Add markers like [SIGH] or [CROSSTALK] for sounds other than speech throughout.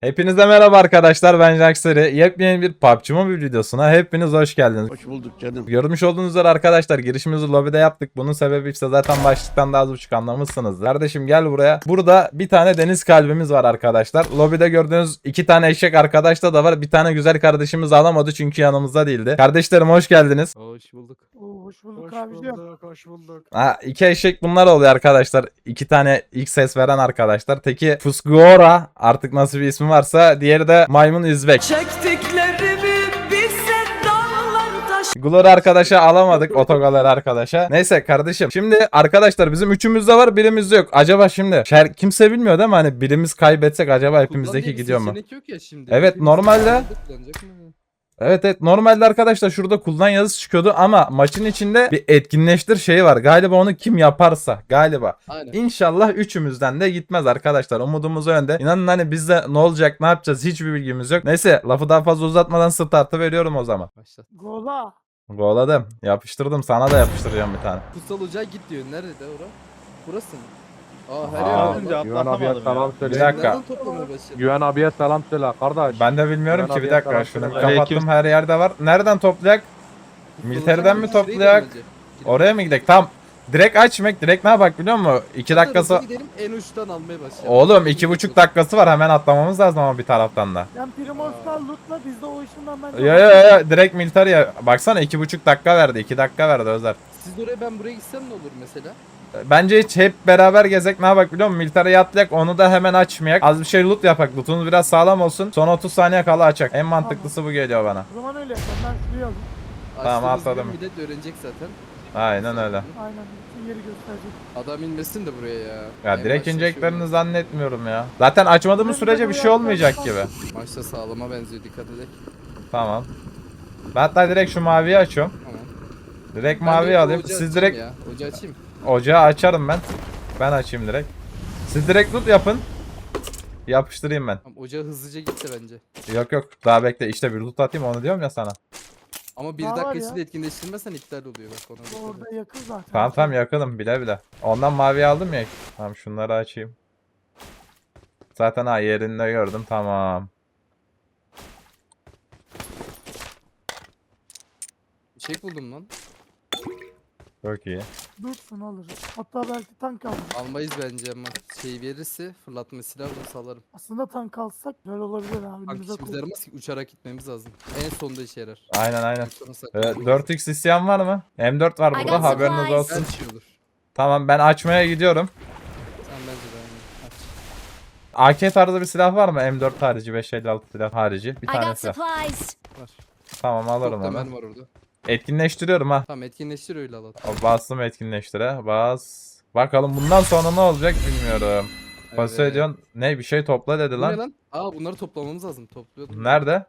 Hepinize merhaba arkadaşlar ben Jaxeri. Yepyeni bir PUBG Mobile videosuna hepiniz hoş geldiniz. Hoş bulduk canım. Görmüş olduğunuz üzere arkadaşlar girişimizi lobide yaptık. Bunun sebebi ise zaten başlıktan daha az buçuk anlamışsınız. Kardeşim gel buraya. Burada bir tane deniz kalbimiz var arkadaşlar. Lobide gördüğünüz iki tane eşek arkadaşta da var. Bir tane güzel kardeşimiz alamadı çünkü yanımızda değildi. Kardeşlerim hoş geldiniz. Hoş bulduk. Hoş bulduk Hoş abicim. bulduk, hoş bulduk. Ha, iki eşek bunlar oluyor arkadaşlar. İki tane ilk ses veren arkadaşlar. Teki Fusgora artık nasıl bir ismi varsa. Diğeri de Maymun İzbek. Çektiklerimi bilse dağlar taş Glory arkadaşa alamadık otogaler arkadaşa. Neyse kardeşim. Şimdi arkadaşlar bizim üçümüzde var birimizde yok. Acaba şimdi şer kimse bilmiyor değil mi? Hani birimiz kaybetsek acaba hepimizdeki Kullan diye bir gidiyor mu? seçenek yok ya şimdi. Evet, Hepimiz normalde- kullanacak mı? Evet evet normalde arkadaşlar şurada kullan yazısı çıkıyordu ama maçın içinde bir etkinleştir şeyi var. Galiba onu kim yaparsa galiba. Aynen. İnşallah üçümüzden de gitmez arkadaşlar. Umudumuz önde. İnanın hani bizde ne olacak ne yapacağız hiçbir bilgimiz yok. Neyse lafı daha fazla uzatmadan startı veriyorum o zaman. Başlat. Gola. Goladım. Yapıştırdım. Sana da yapıştıracağım bir tane. Kutsal Ocağı git diyor. Nerede ora? Burası mı? Aa her Aa, yer var. Güven abiye selam söyle. Bir dakika. Nereden? Güven abiye selam söyle kardeş. Ben de bilmiyorum Ben ki bir abiye dakika selam şunu söyle. kapattım her yerde var. Nereden toplayak? Ocağı mi toplayak? Oraya mı gidelim? Tam direkt açmak. Direkt ne yapak biliyor musun? 2 Hızlı dakikası. gidelim en uçtan almaya başlayalım. Oğlum iki buçuk dakikası var hemen atlamamız lazım ama bir taraftan da. Sen Primos'tan lootla biz de o işinden ben Yo yo yo direkt militariye. Baksana iki buçuk dakika verdi. 2 dakika verdi Özer. Siz oraya ben buraya gitsem ne olur mesela? Bence hiç hep beraber gezek ne yapak biliyor musun? Militariye atlayak onu da hemen açmayak. Az bir şey loot yapak. Lootumuz biraz sağlam olsun. Son 30 saniye kala açak. En mantıklısı bu geliyor bana. O zaman öyle yapalım. Ben alayım. Tamam, Açtığımız atladım. gün Millet öğrenecek zaten. Aynen öyle. Aynen. Bütün yeri gösterecek. Adam inmesin de buraya ya. Ya En direkt başta ineceklerini şöyle- zannetmiyorum ya. Zaten açmadığımız sürece bir şey olmayacak gibi. Maçta sağlama benziyor dikkat edek. Tamam. Ben hatta direkt şu maviyi açıyorum. Tamam. Direkt Ben mavi direkt alayım. ocağı Siz açayım direkt Ya. Ocağı açayım. Ocağı açarım ben. Ben açayım direkt. Siz direkt loot yapın. Yapıştırayım ben. Tamam, ocağı hızlıca gitti bence. Yok yok daha bekle işte bir loot atayım onu diyorum ya sana. Ama bir Daha var dakika ya. içinde etkinleştirmezsen iptal oluyor bak ona. dikkat et. Orada yakın zaten. Tamam tamam yakınım bile bile. Ondan mavi aldım ya. Tamam şunları açayım. Zaten ha yerinde gördüm tamam. Bir şey buldum lan. Çok iyi. Dursun alırız. Hatta belki tank alırız. Almayız bence ama şey verirse fırlatma silahı bunu salarım. Aslında tank alsak böyle olabilir abi. Tank Elimize işimize koy. yaramaz ki uçarak gitmemiz lazım. En sonda işe yarar. Aynen En aynen. sona Ee, saklanmayız. 4x isteyen var mı? M4 var burada got haberiniz olsun. Her şey olur. Tamam ben açmaya gidiyorum. Sen bence de aynı. Aç. AK tarzı bir silah var mı? M4 harici 556 silah harici. Bir I tane got silah. supplies. Var. Tamam alırım Çok da onu. mermi var orada. Etkinleştiriyorum ha. Tamam etkinleştir öyle alalım. Bastım etkinleştire. Bas. Bakalım bundan sonra ne olacak bilmiyorum. Evet. diyorsun. Ne bir şey topla dedi Bu ne lan. lan? Aa bunları toplamamız lazım. Topluyordum. Nerede?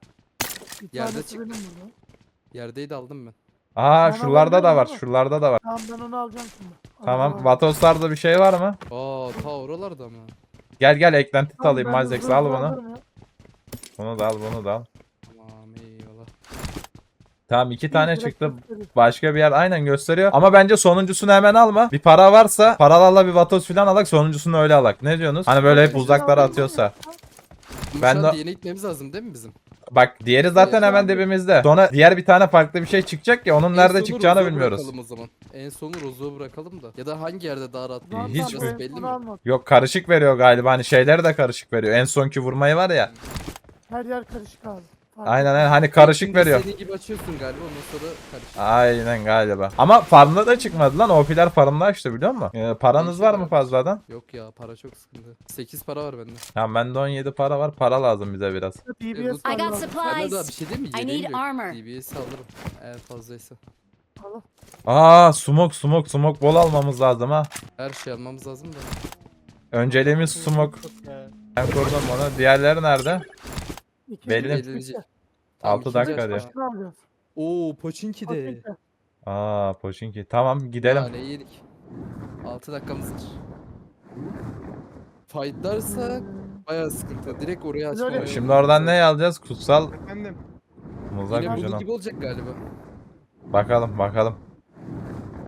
Bir Yerde tanesi benim burada. Yerdeydi aldım ben. Aa Bana şuralarda da vermiyor var. mi? Şuralarda da var. Tamam ben onu alacağım şimdi. Tamam. Var. Vatoslarda bir şey var mı? Aa ta oralarda mı? Gel gel eklenti alayım. ben Malzex hızlı al hızlı bunu. alırım ya. Bunu da al bunu da al. Tamam iki tane çıktı. Başka bir yer aynen gösteriyor. Ama bence sonuncusunu hemen alma. Bir para varsa paralarla bir vatos falan alak sonuncusunu öyle alak. Ne diyorsunuz? Hani böyle hep uzaklara atıyorsa. Ben de- yeni gitmemiz lazım değil mi bizim? Bak diğeri zaten Evet, hemen abi. dibimizde. Sonra diğer bir tane farklı bir şey çıkacak ya onun En nerede çıkacağını bilmiyoruz. O zaman. En sonu Rozo'ya bırakalım da. Ya da hangi yerde daha rahat Hiç tamam, mi? ben belli mi? Yok karışık veriyor galiba. Hani şeyleri de karışık veriyor. En sonki vurmayı var ya. Her yer karışık abi. Aynen aynen hani karışık veriyor. Senin gibi açıyorsun galiba ondan sonra karışık. Aynen galiba. Ama farmda da çıkmadı lan. OP'ler farmda açtı biliyor musun? Ee, paranız var mı fazladan? Yok ya para çok sıkıntı. 8 para var bende. Ya bende 17 para var. Para lazım bize biraz. DBS I var I got. Bende supplies. daha bir şey değil mi? I Yeleğim need yok. armor. DBS alırım. Eğer fazlaysa. Al. Aa smoke smoke smoke bol almamız lazım ha. Her şey almamız lazım da. Önceliğimiz smoke. Ben kurdum onu. Diğerleri nerede? İki- Belli. iki- Altı ikinci dakika diyor. Yapacağız? Oo Poçinki de. Paketler. Aa Poçinki. Tamam gidelim. Hale yedik. 6 dakikamız var. Fightlarsa bayağı sıkıntı. Direkt oraya Biz öyle- Şimdi oradan ne alacağız? Kutsal Efendim. mızrak Yine gibi olacak galiba. Bakalım bakalım.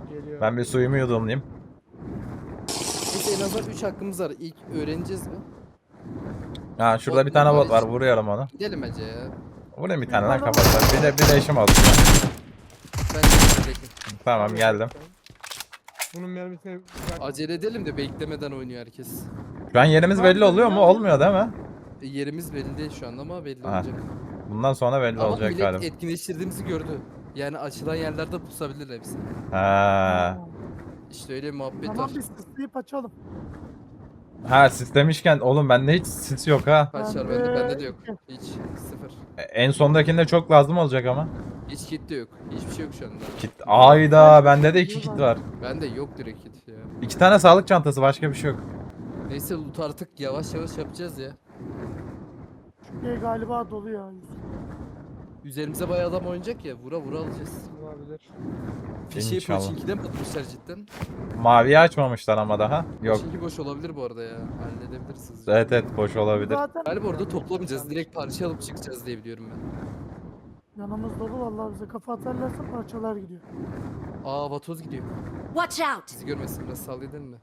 Geliyor. Ben bir suyumu yudumlayayım. Neyse en azından 3 hakkımız var. İlk öğreneceğiz mi? Ha şurada bir tane bot var vuruyorum onu. Gidelim bence ya. Vurayım bir tane lan kafasına. Bir de bir de eşim oldu. Ben de bekle. Tamam geldim. Bunun mermisine. Acele edelim de beklemeden oynuyor herkes. Şu an yerimiz belli oluyor mu? Olmuyor değil mi? E, yerimiz belli değil şu anda ama belli Ha, olacak. Bundan sonra belli Ama olacak millet galiba. etkinleştirdiğimizi gördü. Yani açılan yerlerde pusabilir hepsi. Ha. İşte öyle muhabbet Tamam var. biz sıslayıp açalım. Ha sis demişken oğlum bende hiç sis yok ha. Kaç var bende? de Bende de yok. Hiç. Sıfır. E, En sondakinde çok lazım olacak ama. Hiç kit de yok. Hiçbir şey yok şu anda. Kit. Ayda bende de iki kit var. Bende yok direkt kit ya. İki tane sağlık çantası başka bir şey yok. Neyse loot artık yavaş yavaş yapacağız ya. Şey galiba dolu ya. Üzerimize bayağı adam oynayacak ya. Vura vura alacağız. Olabilir. Fişeği İnşallah. Pochinki'den mi atmışlar cidden? Maviyi açmamışlar ama daha. Yok. Pochinki boş olabilir bu arada ya. Halledebiliriz hızlıca. Evet evet boş olabilir. Zaten Galiba orada toplamayacağız. Direkt parça alıp çıkacağız diye biliyorum ben. yanımız dolu vallahi bize kafa atarlarsa parçalar gidiyor. Aa vatoz gidiyor. Watch out! Bizi görmesin biraz sallayalım mı?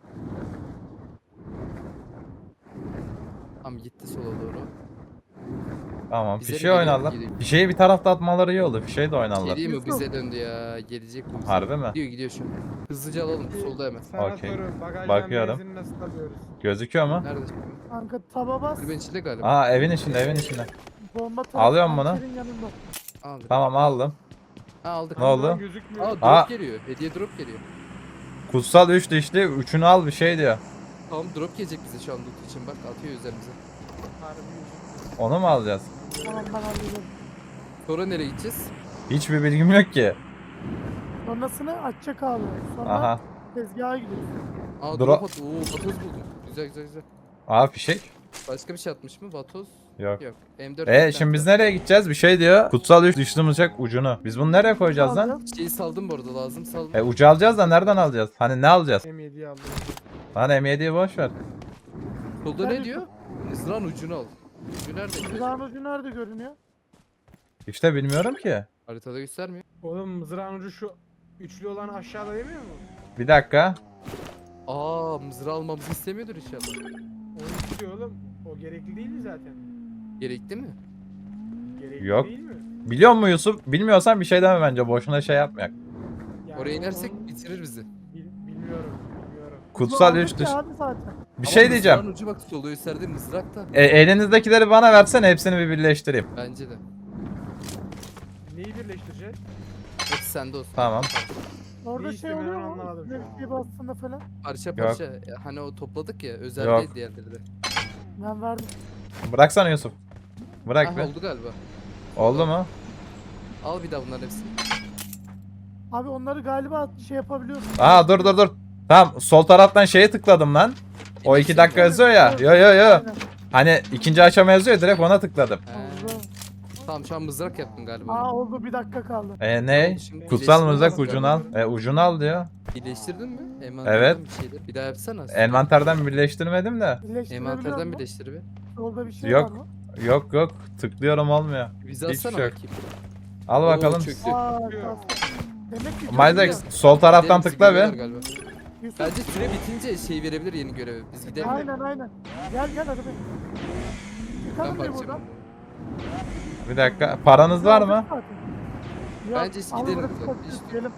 Tamam gitti sola doğru. Tamam. Bize geliyor, oynarlar. Fişeği bir tarafta atmaları iyi olur. Fişeği de oynarlar. Geliyor mu Yusuf. bize döndü ya. Gelecek bu. bize. Harbi mi? Gidiyor gidiyor şu an. Hızlıca alalım solda hemen. Sana Okey. Bagajdan Bakıyorum. benzini nasıl alıyoruz? Gözüküyor mu? Nerede? Kanka taba bas. Kulübenin içinde galiba. Aa evin içinde evin içinde. Bomba Alıyorum bunu. tankerin yanında. Aldık. Tamam aldım. Ha, aldık. Ne oldu? Gözükmüyor. Aa drop Aa. geliyor. Hediye drop geliyor. Kutsal 3 dişli. Üçünü al bir şey diyor. Tamam drop gelecek bize şu an loot için bak atıyor üzerimize. Harbi gözükmüyor. Onu mu alacağız? Tamam ben hallederim. Sonra nereye gideceğiz? Hiçbir bilgim yok ki. Sonrasını açacak abi. Sonra Aha. tezgaha gidiyoruz. Aa Dro- drop at. Oo vatoz buldum. Güzel güzel güzel. Aa fişek. Başka bir şey atmış mı? Vatoz? Yok. Yok. M4. E şimdi biz nereye gideceğiz? Bir şey diyor. Kutsal 3 dişli mızrak ucunu. Biz bunu nereye koyacağız lan? Alacağız. Şeyi saldım bu arada lazım saldım. E ucu alacağız da nereden alacağız? Hani ne alacağız? M7'yi aldım. Lan M7'yi boş ver. Solda ne diyor? Mızrağın ucunu al. Ucu nerede? Silahın ucu nerede görünüyor? İşte bilmiyorum ki. Haritada göstermiyor. Oğlum mızrağın ucu şu üçlü olan aşağıda yemiyor mu? Bir dakika. Aa mızrağı almamızı istemiyordur inşallah. Onu istiyor oğlum. O gerekli değil mi zaten? Gerekli mi? Gerekli Yok. değil mi? Biliyor musun Yusuf? Bilmiyorsan bir şey deme bence. Boşuna şey yapmayak. Yani Oraya inersek onu bitirir bizi. bil- bilmiyorum. Bilmiyorum. Kutsal Bu 3 aldık ya abi zaten. Bir Ama şey diyeceğim. Mızrağın ucu bak solu gösterdi mızrak da. E, elinizdekileri bana versene hepsini bir birleştireyim. Bence de. Neyi birleştireceğiz? Hepsi sende olsun. Tamam. Orada şey oluyor mu? anlamadım şu bir şey bastığında falan. Parça parça. e, Hani o topladık ya özel Yok. değil diğerleri de. Ben verdim. Bıraksana Yusuf. Bırak Ah bir. oldu galiba. Oldu mu? Al bir daha bunların hepsini. Abi onları galiba şey yapabiliyorsun. Aa dur dur dur. Tamam sol taraftan şeye tıkladım lan. O iki dakika yazıyor ya. Yo yo yo. Hani ikinci aşama yazıyor direkt ona tıkladım. Oldu. Tamam şu an mızrak yaptın galiba. Aa oldu bir dakika kaldı. E ne? Şimdi Kutsal birleştirme mızrak ucunu al. E ucunu al diyor. Birleştirdin mi? Envanterden Evet. bir şeyler. Bir daha yapsana. Envanterden birleştirmedim de. Envanterden birleştir bir. Solda bir şey Yok. var mı? Yok yok. Tıklıyorum olmuyor. Bize Hiçbir atsana şey yok. bakayım. Al Oo, bakalım. çöktü. Aa, Yok. kalsın. Demek ki görünüyor. sol taraftan Gidelim, tıkla bir. görüyorlar galiba. Yusuf, Bence süre bitince şey verebilir yeni görevi. Biz gidelim. Aynen aynen. Gel gel hadi Çıkalım bir bakacağım. buradan. Bir dakika. Paranız var mı? Yok, Bence hiç al gidelim burası buradan, hiç gidelim.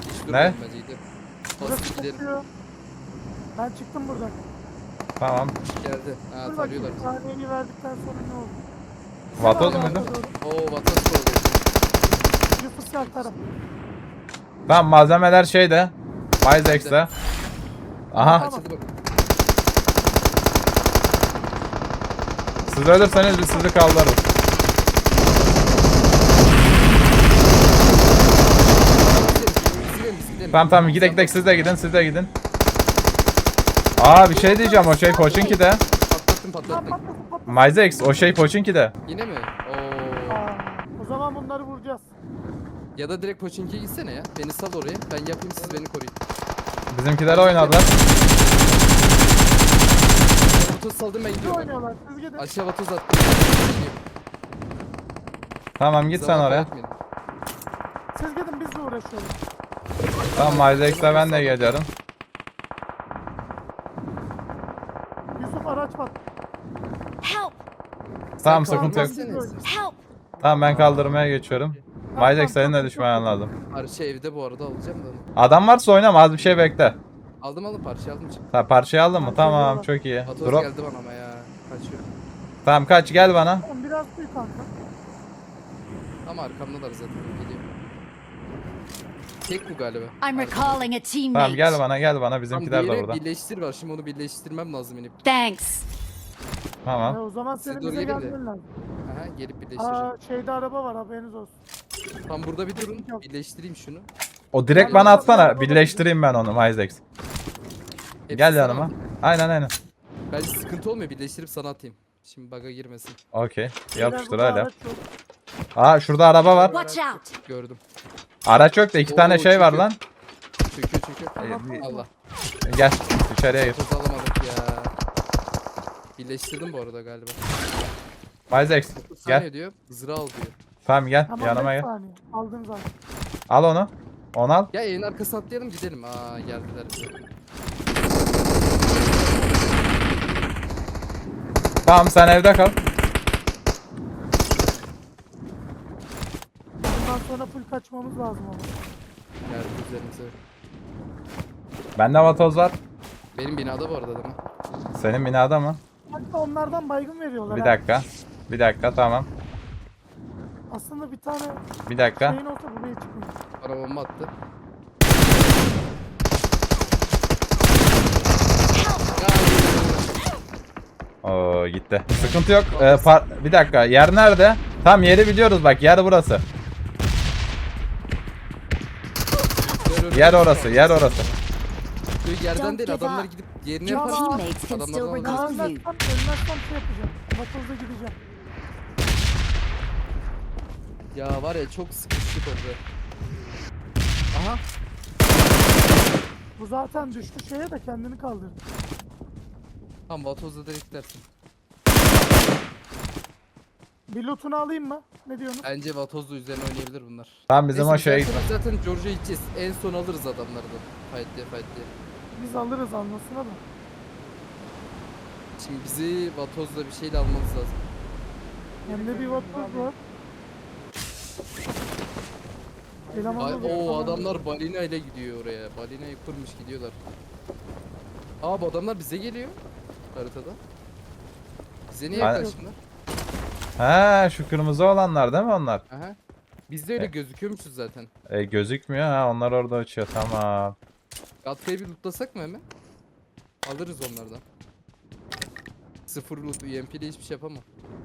Hiç Ne? durmayalım bence gidelim. Burası gidelim. kokuyor. Ben çıktım buradan. Tamam. Geldi. Ha Dur bakayım tarıyorlar. saniyeni verdikten sonra ne oldu? Vatoz muydu? Oo vatan sordu. Yusuf taraf. Tamam malzemeler şeyde. Myzex'te. Aha. Siz ölürseniz biz sizi kaldırırız. Tamam tamam gidek gidek siz de gidin siz de gidin. Aa bir şey diyeceğim o şey Pochinki'de. Patlattım Lan patlattım. patlasın. Myzex o şey Pochinki'de. Yine mi? Oo. Aa, O zaman bunları vuracağız. Ya da direkt Pochinki'ye gitsene ya. Beni sal oraya. Ben yapayım siz beni koruyun. Bizimkiler oynadılar. Vatoz saldım ben Ne gidiyorum. oynuyorlar? Siz gidin. Aşağı vatoz attım. Tamam git sen Zaman oraya. Siz gidin biz de uğraşıyoruz. Tamam Myzex'le ben de geliyorum. Yusuf araç bak. Help! Tamam Sen sıkıntı yok. Help! Tamam ben kaldırmaya geçiyorum. Mayzek senin de düşman lazım. Parça evde bu arada alacağım da. onu. Adam varsa oynama az bir şey bekle. Aldım aldım parça aldım. Ha, parçayı aldın mı? Parçayı Tamam aldım. çok iyi. Vatoz Drop. geldi bana ama ya. Kaçıyor. Tamam kaç gel bana. Tamam biraz büyük kanka. Ama arkamdalar zaten geliyor. Tek bu galiba. I'm recalling a teammate. Tamam gel bana gel bana Tam bizimkiler de diğeri burada. birleştir var. Şimdi onu birleştirmem lazım inip. Thanks. E, Tamam. o zaman senin bize gelin de. gelmen lazım. Aha gelip birleştireceğim. Aa şeyde araba var haberiniz olsun. Tam burada bir durun. Birleştireyim şunu. O direkt bana atsana. Birleştireyim ben onu. Hepsi Gel sana yanıma. Aynen aynen. Bence sıkıntı olmuyor. Birleştirip sana atayım. Şimdi bug'a girmesin. Okey. Yapıştır hala. Aa şurada araba var. Watch out! Gördüm. Araç yok da iki Oo, tane şey var çünkü- lan. Çöküyor çöküyor. Allah. Gel içeriye gir. Toz alamadık ya. Birleştirdim bu arada galiba. 30 gel. diyor. Zıra al diyor. Tamam gel Tamam yanıma beş gel. saniye. Aldım zaten. Al onu. Onu al. Ya evin arkasına atlayalım gidelim. Aa geldiler. Tamam sen evde kal. Bundan sonra full kaçmamız lazım ama. Geldi üzerimize. Bende vatoz var. Benim binada bu arada değil mi? Senin binada mı? Hatta onlardan baygın veriyorlar. Bir ha. dakika. Bir dakika tamam. Aslında bir tane Bir dakika. şeyin olsa buraya çıkmıyor. Bana bomba attı. Oo gitti. Sıkıntı yok. Ee, par- bir dakika. Yer nerede? Tam yeri biliyoruz bak. Yer burası. Yer orası. Yer orası. Böyle yerden değil adamlar up. gidip yerini Your yapar. teammates can Adamlardan still alırız. recall you. Ölmezsem, ölmezsem şey yapacağım. Batozda gideceğim. Ya var ya çok sıkıştık orada. Aha. Bu zaten düştü şeye de kendini kaldırdı. Tamam Vatoz'da direkt gidersin. Bir lootunu alayım mı? Ne diyorsunuz? Bence Vatoz'da üzerine oynayabilir bunlar. Tamam bizim Neyse, o şeye biz git. zaten- George'a gideceğiz. En son alırız adamları da. Fight diye fight diye. Biz alırız almasına da. Şimdi bizi Vatoz'da bir şeyle almamız lazım. Hem de bir vatoz var. Ay, o adamlar balina ile gidiyor oraya. Balinayı kurmuş gidiyorlar. Aa bu adamlar bize geliyor. Haritada. Bize niye Ben- yaklaştılar? Ha şu kırmızı olanlar değil mi onlar? Aha. Biz de öyle E. gözüküyormuşuz zaten. E, gözükmüyor ha onlar orada uçuyor tamam. Gatka'yı bir lootlasak mı hemen? Alırız onlardan. Sıfır loot, UMP ile hiçbir şey yapamam.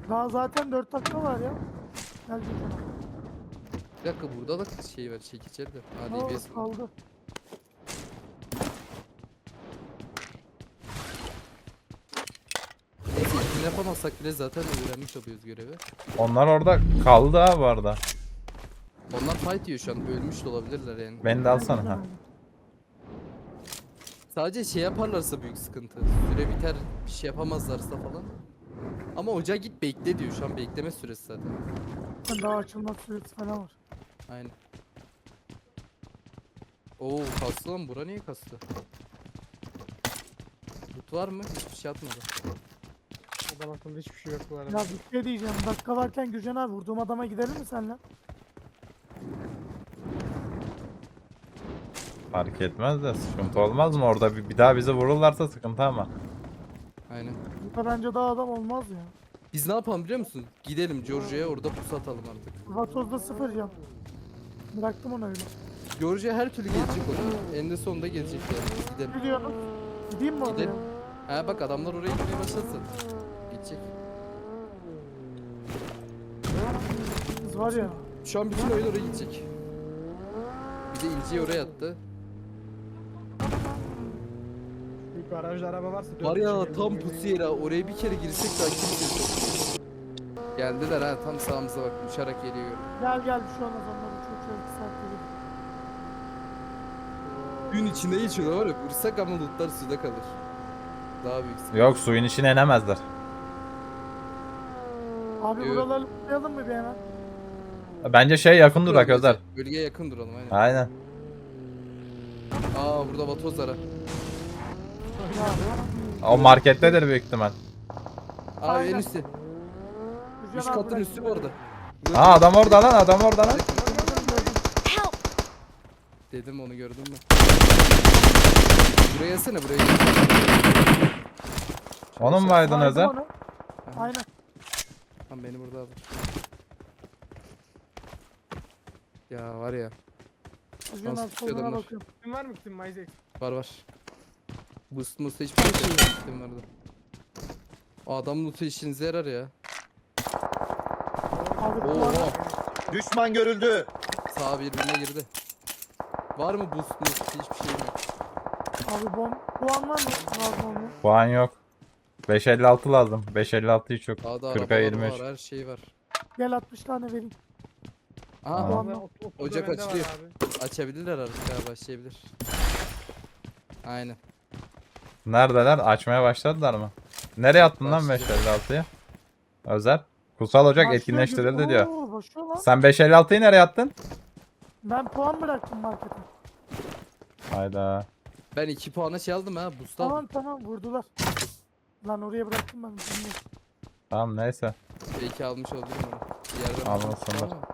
Daha zaten 4 dakika var ya. Gel Gülcan. Bir dakika burada da şey var, çekiçler de. Hadi Aa, biz kaldı. Neyse yapamazsak bile zaten öğrenmiş oluyoruz görevi. Onlar orada kaldı ha bu arada. Onlar fight yiyor şu an, ölmüş de olabilirler yani. Beni de alsana ha. Sadece şey yaparlarsa büyük sıkıntı. Süre biter, bir şey yapamazlarsa falan. Ama ocağa git bekle diyor. Şu an bekleme süresi zaten. Daha açılmak süresi falan var. Aynen. Oo kastı lan bura niye kastı? Loot var mı? Hiçbir şey atmadı. Adam hakkında hiçbir şey yok bu arada. Ya bir şey diyeceğim. Dakika varken Gürcan abi vurduğum adama gidelim mi senle? Fark etmez de sıkıntı olmaz mı orada bir, bir daha bizi vururlarsa sıkıntı ama. Aynen. Burada bence daha adam olmaz ya. Biz ne yapalım biliyor musun? Gidelim Georgia'ya orada pusu atalım artık. Vatoz'da sıfır can. Bıraktım onu öyle. Georgia her türlü gelecek oraya. Eninde sonunda gelecek yani. Biz gidelim. Biliyorsunuz. Gideyim mi oraya? Gidelim. Ha bak adamlar oraya gitmeye başladı zaten. Gidecek. Biz var ya. Şu an bütün oyun oraya gidecek. Bir de İlci'yi oraya attı. Büyük garajda araba varsa dört Var ya tam yemin pusu yeri ha. Oraya bir kere girsek daha kimse yok. Geldiler ha tam sağımıza bak uçarak geliyor. Gel gel şey olmaz onları çok çok gelir. Gün içinde geçiyorlar var ya vursak ama lootlar suda kalır. Daha büyük sıkıntı. Yok suyun içine inemezler. Abi Yok. buraları tutmayalım mı bir hemen? Bence şey yakın durak Özer. Bölgeye yakın duralım aynen. Aynen. Aa burada vatozlara. Ya, O markettedir büyük ihtimal. Aa Aynen. en üstte. Özcan Üst abi katın üstü bu arada. Aa adam orada lan adam orada lan. Dedim onu gördün mü? Buraya yesene buraya. Onun mu aydın onu. Aynen. Lan beni burada al. Ya var ya. Abi soluna bakıyorum. Kim var mı kitin Mayzek? Var var. Boost boost hiçbir şey yok. Gittim vardı. O adam loot'u işinize yarar ya. Oha. Düşman görüldü. Sağ birbirine girdi. Var mı boost boost hiçbir şey yok. abi bom. Bu an var mı? Lazım olmuyor. Puan yok. 556 lazım. 556 hiç yok. Daha da 40'a arabalar 23. var her şey var. Gel 60 tane vereyim. Aa. Ot- ot- Ocak var açılıyor. abi. açabilirler artık ya başlayabilir. Aynen. Neredeler? Açmaya başladılar mı? Nereye attın lan Başlayacak. 556'yı? Özer. Kutsal Ocak etkinleştirildi diyor. Sen 556'yı nereye attın? Ben puan bıraktım markete. Hayda. Ben 2 puana şey aldım ha aldım. Tamam tamam vurdular. Lan oraya bıraktım ben. bilmiyorum. Tamam neyse. Belki almış olabilirim onu. Bir yerden Almışsındır. aldım ama.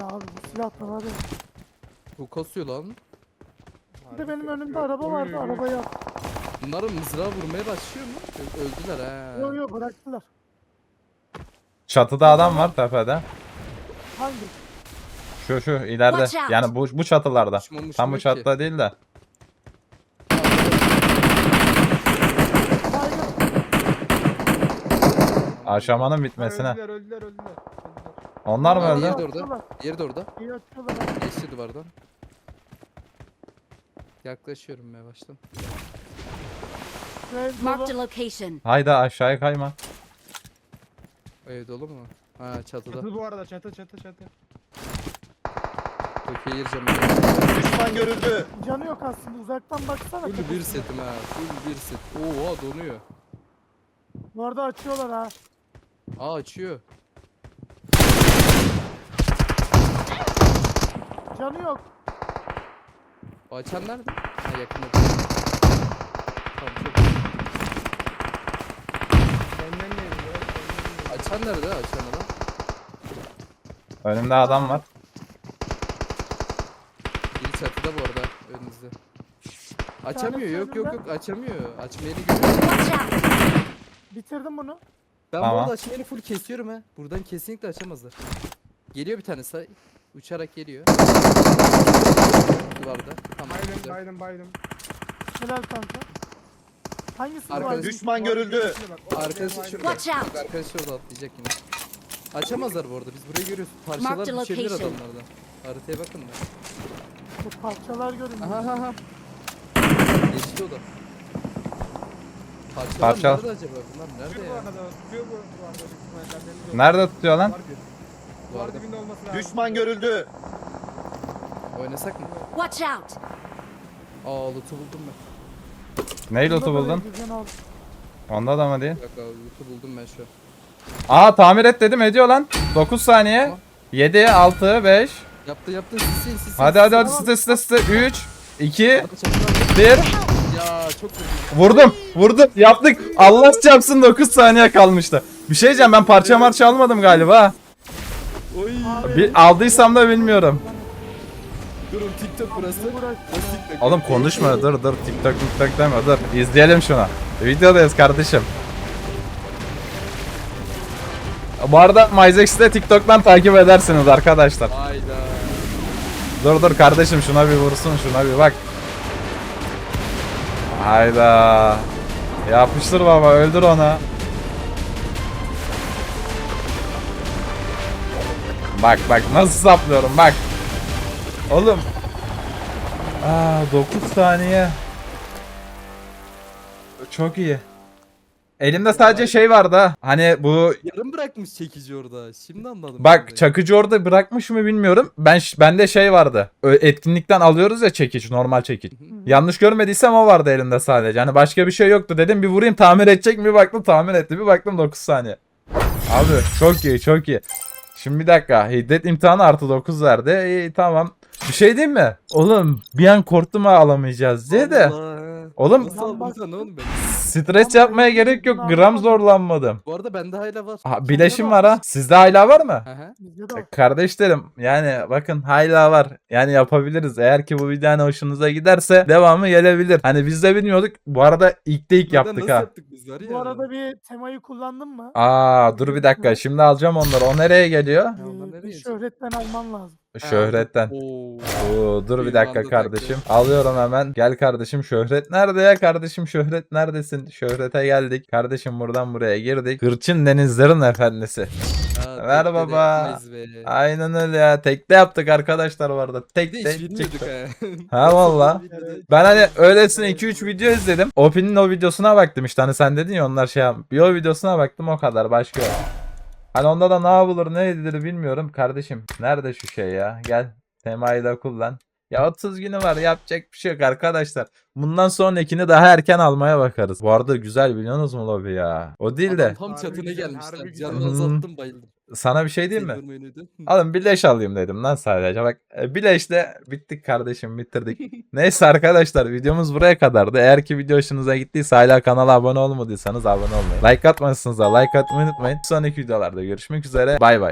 Ya abi bu silah da var ya. Bu kasıyor lan. Bir de benim önümde araba vardı. Arabayı at. Bunların mızrağı vurmaya başlıyor mu? Ö- Öldüler ha. Yo yo bıraktılar. Çatıda adam var tepede. Hangi? Şu şu ileride. Watch out. Yani bu bu çatılarda. Düşmanmış Tam bu yok ki. çatıda değil de. Baygın. Aşamanın bitmesine. Öldüler öldüler öldüler. öldüler. Onlar mı Aa, öldü? Diğeri de orada. Diğeri de orada. iyi atıyorlar ha. Geçti duvardan. Yaklaşıyorum yavaştan. A dolu. location. Hayda aşağıya kayma. O ev dolu mu? Ha çatıda. Çatı bu arada çatı çatı çatı. Kökeğe gireceğim. Düşman görüldü. Canı yok aslında. Uzaktan baksana. Full bir setim ha. Full bir set. Oha donuyor. Bu arada açıyorlar ha. Aa açıyor. Canı yok. O açan nerede? Ha yakında. Tamam çok iyi. Benden ne ediyor? Açan nerede? Açan adam. Önümde adam var. Biri çatıda bu arada önünüzde. Açamıyor yok yok yok açamıyor. Açmayı görüyorum. Bitirdim bunu. Ben Tamam. bu arada açmayı full kesiyorum ha. Buradan kesinlikle açamazlar. Geliyor bir tanesi. Uçarak geliyor. Duvarda. Tamam. Baydım güzel. baydım baydım. Helal kanka. Hangisi bu Arkadaş- abi? Düşman görüldü. Arkadaşı şurada. Watch out. Bak arkadaşı orada atlayacak yine. Açamazlar bu arada. Biz burayı görüyoruz. Parçalar düşebilir location. adamlardan. Haritaya bakın da. Bu parçalar görünüyor. Aha. Geçti o da. Parçalar Parça. nerede acaba? Bunlar nerede Tutuyor bu ya? arada. Tutuyor bu bu arada. Nerede tutuyor lan? Var bir. Duvar dibinde olması lazım. Düşman görüldü. Oynasak mı? Watch out! Aa loot'u buldum ben. Neyi loot'u buldun? Onda da mı değil? Bak abi loot'u buldum ben şu an. Aa tamir et dedim ediyor lan. 9 saniye. Tamam. 7, 6, 5. Yaptı yaptı sisin sisin. Hadi hadi hadi site site site. 3, 2, Adam çatıdan- 1. Ya çok vurdum. Vurdum. Vurdum. Yaptık. Allah çarpsın 9 saniye kalmıştı. Bir şey diyeceğim ben parça marça almadım galiba. Oy. Bir aldıysam da bilmiyorum. Durun TikTok burası. Uğraş. Burası TikTok. Oğlum konuşma dur dur TikTok TikTok deme dur. İzleyelim şunu. Videodayız kardeşim. Bu arada MyZex'i de TikTok'tan takip edersiniz arkadaşlar. Hayda. Dur dur kardeşim şuna bir vursun şuna bir bak. Hayda. Yapıştır baba öldür onu. Bak bak nasıl saplıyorum bak. Oğlum. Aa 9 saniye. Çok iyi. Elimde sadece şey vardı ha. Hani bu Yarım bırakmış çekici orada. Şimdi anladım. Bak çakıcı orada bırakmış mı bilmiyorum. Ben bende şey vardı. Ö- Etkinlikten alıyoruz ya çekiç, normal çekiç. Yanlış görmediysem o vardı elimde sadece. Hani başka bir şey yoktu. Dedim bir vurayım tamir edecek mi? Bir baktım tamir etti. Bir baktım 9 saniye. Abi çok iyi, çok iyi. Şimdi bir dakika. Hiddet imtihanı artı 9 verdi. İyi tamam. Bir şey diyeyim mi? Oğlum bir an korktum ha alamayacağız diye de. Allah. Oğlum ne stres yapmaya gerek yok. Gram zorlanmadım. Bu arada bende hala var. Ha, bileşim var ha. Sizde hala var mı? Hı hı. Bizde de var. Kardeşlerim yani bakın hala var. Yani yapabiliriz. Eğer ki bu video hani hoşunuza giderse devamı gelebilir. Hani biz de bilmiyorduk. Bu arada ilk de ilk yaptık nasıl ha. yaptık biz var ya. Bu arada bir temayı kullandın mı? Aa dur bir dakika. Şimdi alacağım onları. O nereye geliyor? Ya Ee, nereye bir şöhretten alman lazım. Şöhretten. Oo. Oo, dur bir dakika kardeşim. Alıyorum hemen. Gel kardeşim. Şöhret nerede ya kardeşim? Şöhret neredesin? Şöhrete geldik. Kardeşim buradan buraya girdik. Hırçın denizlerin efendisi. Ver baba. Aynen öyle ya. Tekte yaptık arkadaşlar bu arada. Tekte çıktı. ha. [LAUGHS] Ha valla. Ben hani öylesine 2-3 video izledim. Opin'in o videosuna baktım işte hani sen dedin ya onlar şey yap- Bir o videosuna baktım o kadar başka yok. Hani onda da ne yapılır ne edilir bilmiyorum. Kardeşim nerede şu şey ya? Gel temayı da kullan. Ya 30 günü var yapacak bir şey yok arkadaşlar. Bundan sonrakini daha erken almaya bakarız. Bu arada güzel biliyorsunuz mu lobi ya? O değil de tam çatına gelmişler. Canını azalttım bayıldım. sana bir şey diyeyim mi? Alın bileş alayım dedim lan sadece. Bak e, bileşle bittik kardeşim bitirdik. [LAUGHS] Neyse arkadaşlar videomuz buraya kadardı. Eğer ki video hoşunuza gittiyse hala kanala abone olmadıysanız abone olmayı. Like atmazsınız da like atmayı unutmayın. Sonraki videolarda görüşmek üzere. Bay bay.